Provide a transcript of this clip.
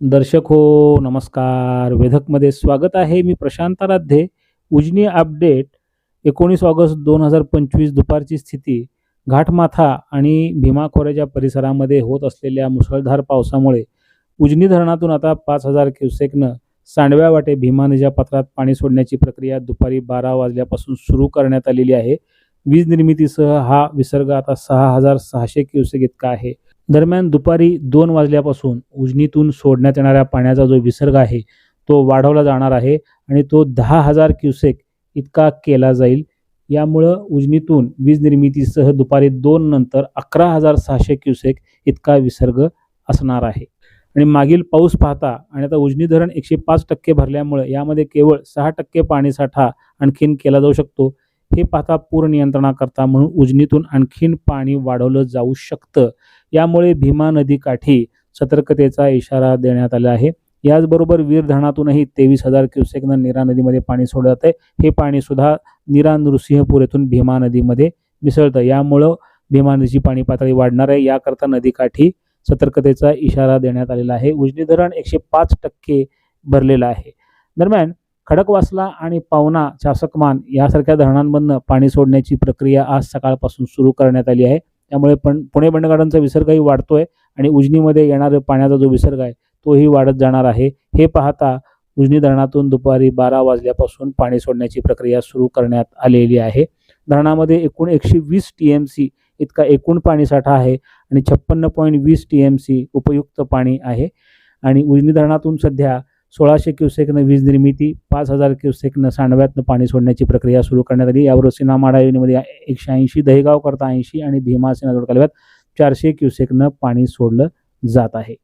दर्शक हो नमस्कार. वेधकमध्ये स्वागत आहे मी प्रशांत आराध्ये. उजनी अपडेट. एकोणीस ऑगस्ट दोन हजार पंचवीस दुपारची स्थिती. घाटमाथा आणि भीमाखोऱ्याच्या परिसरामध्ये होत असलेल्या मुसळधार पावसामुळे उजनी धरणातून आता पाच हजार क्युसेकनं सांडव्या वाटे भीमा नदीच्या पात्रात पाणी सोडण्याची प्रक्रिया दुपारी बारा वाजल्यापासून सुरू करण्यात आलेली आहे. वीज निर्मितीसह हा विसर्ग आता सहा हजार सहाशे क्युसेक इतका आहे. दरम्यान दुपारी दोन वाजल्यापासून उजनीतून सोडण्यात येणाऱ्या पाण्याचा जो विसर्ग आहे तो वाढवला जाणार आहे आणि तो दहा हजार क्युसेक इतका केला जाईल. यामुळं उजनीतून वीज निर्मितीसह दुपारी दोन नंतर अकरा हजार सहाशे क्युसेक इतका विसर्ग असणार आहे. आणि मागील पाऊस पाहता आणि आता उजनी धरण एकशे पाच टक्के भरल्यामुळे यामध्ये केवळ सहा टक्के पाणीसाठा आणखीन केला जाऊ शकतो. हे पाहता पूर नियंत्रणाकरता म्हणून उजनीतून आणखीन पाणी वाढवलं जाऊ शकतं. यामुळे भीमा नदीकाठी सतर्कतेचा इशारा देण्यात आला आहे. याचबरोबर वीर धरणातूनही तेवीस हजार क्युसेकनं नीरा नदीमध्ये पाणी सोडलं आहे हे पाणी सुद्धा नीरा नृसिंहपूर येथून भीमा नदीमध्ये मिसळतं. यामुळं भीमा नदीची पाणी पातळी वाढणार आहे. याकरता नदीकाठी सतर्कतेचा इशारा देण्यात आलेला आहे. उजनी धरण एकशे पाच टक्के भरलेलं आहे. दरम्यान खडकवासला आणि पावना चासकमान यासारख्या धरणांमधनं पाणी सोडण्याची प्रक्रिया आज सकाळपासून सुरू करण्यात आली आहे. त्यामुळे पण पुणे बंडगाडांचा विसर्गही वाढतोय आणि उजनीमध्ये येणारा पाण्याचा जो विसर्ग आहे तोही वाढत जाणार आहे. हे पाहता उजनी धरणातून दुपारी बारा वाजल्यापासून पाणी सोडण्याची प्रक्रिया सुरू करण्यात आलेली आहे. धरणामध्ये एकूण एकशे वीस टी एम सी इतका एकूण पाणीसाठा आहे आणि छप्पन्न पॉईंट वीस टी एम सी उपयुक्त पाणी आहे. आणि उजनी धरणातून सध्या सोळाशे क्युसेकनं वीज निर्मिती पाच हजार क्युसेकनं सांडव्यातनं पाणी सोडण्याची प्रक्रिया सुरू करण्यात आली. यावर सिनामाडा योजनेमध्ये एकशे ऐंशी दहेगाव करता ऐंशी आणि भीमा सिनाजोड कालव्यात चारशे क्युसेकनं पाणी सोडलं जात आहे.